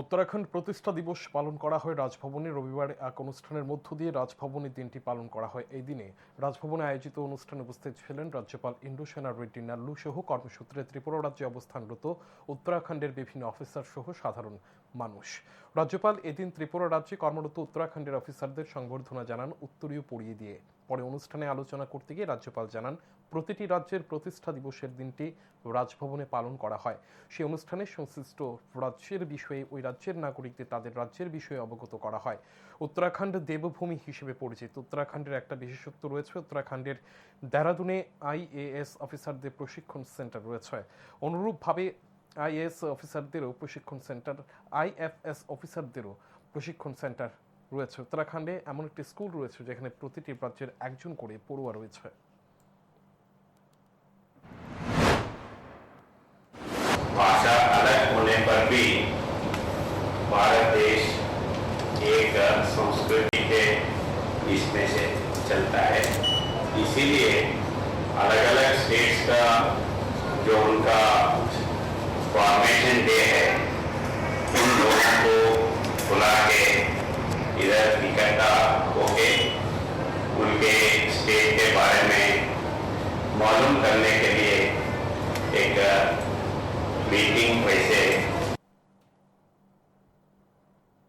উত্তরাখণ্ড প্রতিষ্ঠা দিবস পালন করা হয় রাজভবনে। রবিবার এক অনুষ্ঠানের মধ্য দিয়ে রাজভবনের দিনটি পালন করা হয়। এই দিনে রাজভবনে আয়োজিত অনুষ্ঠানে উপস্থিত ছিলেন রাজ্যপাল ইন্দ্রসেনা রেড্ডি নাল্লু সহ কর্মসূত্রে ত্রিপুরা রাজ্যে অবস্থানরত উত্তরাখণ্ডের বিভিন্ন অফিসার সহ সাধারণ মানুষ। রাজ্যপাল এদিন ত্রিপুরা রাজ্যে কর্মরত উত্তরাখণ্ডের অফিসারদের সংবর্ধনা জানান, উত্তরীয় পড়িয়ে দিয়ে। পরে অনুষ্ঠানে আলোচনা করতে গিয়ে রাজ্যপাল জানান, প্রতিটি রাজ্যের প্রতিষ্ঠা দিবসের দিনটি রাজভবনে পালন করা হয়। সেই অনুষ্ঠানে সংশ্লিষ্ট রাজ্যের বিষয়ে, ওই রাজ্যের নাগরিকদের তাদের রাজ্যের বিষয়ে অবগত করা হয়। উত্তরাখণ্ড দেবভূমি হিসেবে পরিচিত। উত্তরাখণ্ডের একটা বিশেষত্ব রয়েছে, উত্তরাখণ্ডের দেরাদুনে আইএএস অফিসারদের প্রশিক্ষণ সেন্টার রয়েছে। অনুরূপভাবে আইএএস অফিসারদেরও প্রশিক্ষণ সেন্টার আইএফএস অফিসারদেরও প্রশিক্ষণ সেন্টার রয়েছে উত্তরাখণ্ডে এমন একটি স্কুল রয়েছে যেখানে প্রতিটি রাজ্যের একজন করে পড়ুয়া রয়েছে भाषा अलग होने पर भी भारत देश एक संस्कृति के इसमें से चलता है इसीलिए अलग अलग स्टेट्स का जो उनका फॉर्मेशन डे है इधर इकट्ठा होके उनके स्टेट के बारे में मालूम करने के लिए एक मीटिंग वैसे